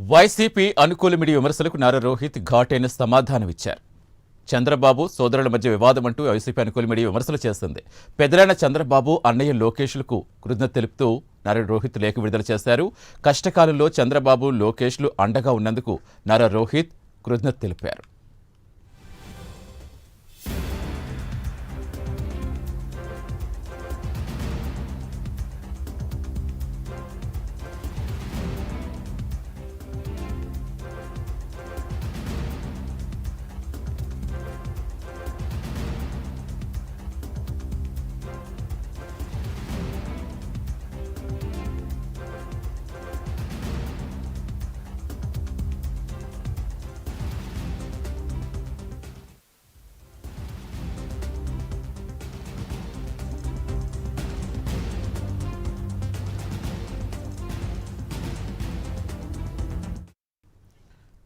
YCP అనుకూలమిడి విమర్శలకు నారా రోహిత్ ఘాటైన సమాధానమిచ్చారు. చంద్రబాబు సోదరుల మధ్య వివాదం అంటూ వైసీపీ అనుకూలమిడి విమర్శలు చేస్తుంది. పెదలైన చంద్రబాబు అన్నయ్య లోకేష్లకు కృతజ్ఞత తెలుపుతూ నారా రోహిత్ లేఖ విడుదల చేశారు. కష్టకాలంలో చంద్రబాబు లోకేష్లు అండగా ఉన్నందుకు నారా రోహిత్ కృతజ్ఞత తెలిపారు.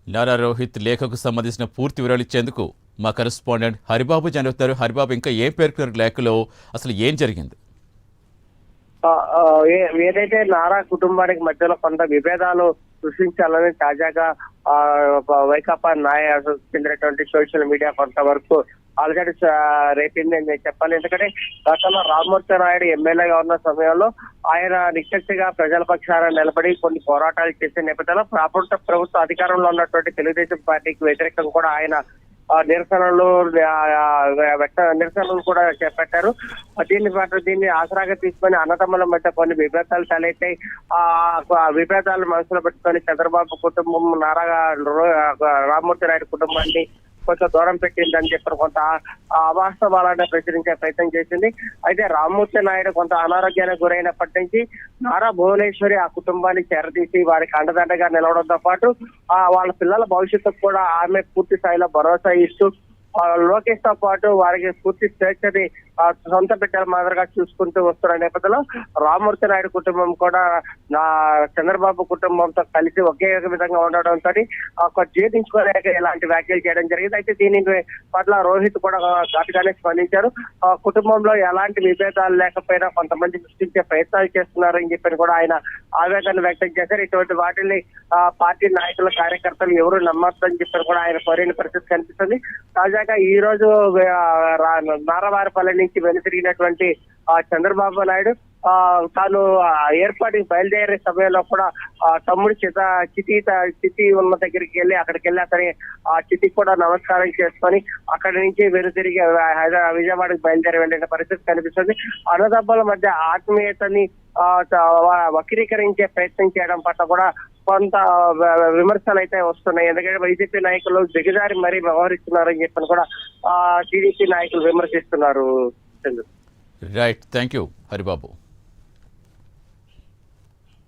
నారా రోహిత్ లేఖకు సంబంధించిన పూర్తి వివరాలు ఇచ్చేందుకు మా కరెస్పాండెంట్ హరిబాబు జనవుతారు హరిబాబు ఇంకా ఏం పేర్కొన్నారు లేఖలో? అసలు ఏం జరిగింది? ఏదైతే నారా కుటుంబానికి మధ్యలో కొంత విభేదాలు సృష్టించాలని తాజాగా ఆ, వైకాపా నాయ చెందినటువంటి సోషల్ మీడియా కొంతవరకు ఆల్రెడీ రేపింది అని నేను చెప్పాలి. ఎందుకంటే గతంలో రామ్మూర్తి నాయుడు ఎమ్మెల్యేగా ఉన్న సమయంలో ఆయన నిశ్శక్తిగా ప్రజల పక్షాన నిలబడి కొన్ని పోరాటాలు చేసే నేపథ్యంలో ప్రభుత్వ ప్రభుత్వ అధికారంలో ఉన్నటువంటి తెలుగుదేశం పార్టీకి వ్యతిరేకంగా కూడా ఆయన నిరసనలు నిరసనలు కూడా చేపట్టారు. దీన్ని పాటు దీన్ని ఆసరాగా తీసుకొని అన్నదమ్ముల మధ్య కొన్ని విభేదాలు తలెత్తాయి. ఆ విభేదాలు మనసులో పెట్టుకొని చంద్రబాబు కుటుంబం నారా రామ్మూర్తి నాయుడు కుటుంబాన్ని కొంచెం దూరం పెట్టిందని చెప్పి కొంత ఆ అవాస్తవాలను ప్రచురించే ప్రయత్నం చేసింది. అయితే రామ్మూర్తి నాయుడు కొంత అనారోగ్యానికి గురైనప్పటి నుంచి నారా భువనేశ్వరి ఆ కుటుంబాన్ని చేరదీసి వారికి అండదండగా నిలవడంతో పాటు ఆ వాళ్ళ పిల్లల భవిష్యత్తుకు కూడా ఆమె పూర్తి స్థాయిలో భరోసా ఇస్తూ లోకేష్తో పాటు వారికి పూర్తి స్వేచ్ఛని సొంత బిడ్డల మాదిరిగా చూసుకుంటూ వస్తున్న నేపథ్యంలో రామూర్తి నాయుడు కుటుంబం కూడా నా చంద్రబాబు కుటుంబంతో కలిసి ఒకే విధంగా ఉండడంతో ఒక జీర్ణించుకోలేక ఇలాంటి వ్యాఖ్యలు చేయడం జరిగింది. అయితే దీని పట్ల రోహిత్ కూడా ఘాటుగానే స్పందించారు. ఆ, కుటుంబంలో ఎలాంటి విభేదాలు లేకపోయినా కొంతమంది సృష్టించే ప్రయత్నాలు చేస్తున్నారు అని చెప్పి కూడా ఆయన ఆవేదన వ్యక్తం చేశారు. ఇటువంటి వాటిని ఆ, పార్టీ నాయకుల కార్యకర్తలు ఎవరు నమ్మొద్దని చెప్పి కూడా ఆయన కోరిన పరిస్థితి కనిపిస్తుంది. తాజాగా ఈ రోజు ఆ, నారవారిపల్లి నుంచి వెనుతిరిగినటువంటి ఆ, చంద్రబాబు నాయుడు ఆ తాను ఏర్పాటుకి బయలుదేరే సమయంలో కూడా ఆ తమ్ముడు చిత చితి చితి ఉన్న దగ్గరికి వెళ్ళి అక్కడికి వెళ్ళి అతని ఆ చితికి కూడా నమస్కారం చేసుకొని అక్కడి నుంచి వెనుతిరిగి హైదరాబాద్ విజయవాడకి బయలుదేరి వెళ్ళిన పరిస్థితి కనిపిస్తుంది. అన్నదబ్బల మధ్య ఆత్మీయతని వక్రీకరించే ప్రయత్నం చేయడం పట్ల కూడా కొంత విమర్శలు అయితే వస్తున్నాయి. ఎందుకంటే వైసీపీ నాయకులు దిగజారి మరీ వ్యవహరిస్తున్నారని చెప్పని కూడా ఆ టీడీపీ నాయకులు విమర్శిస్తున్నారు. Chandru right thank you Haribabu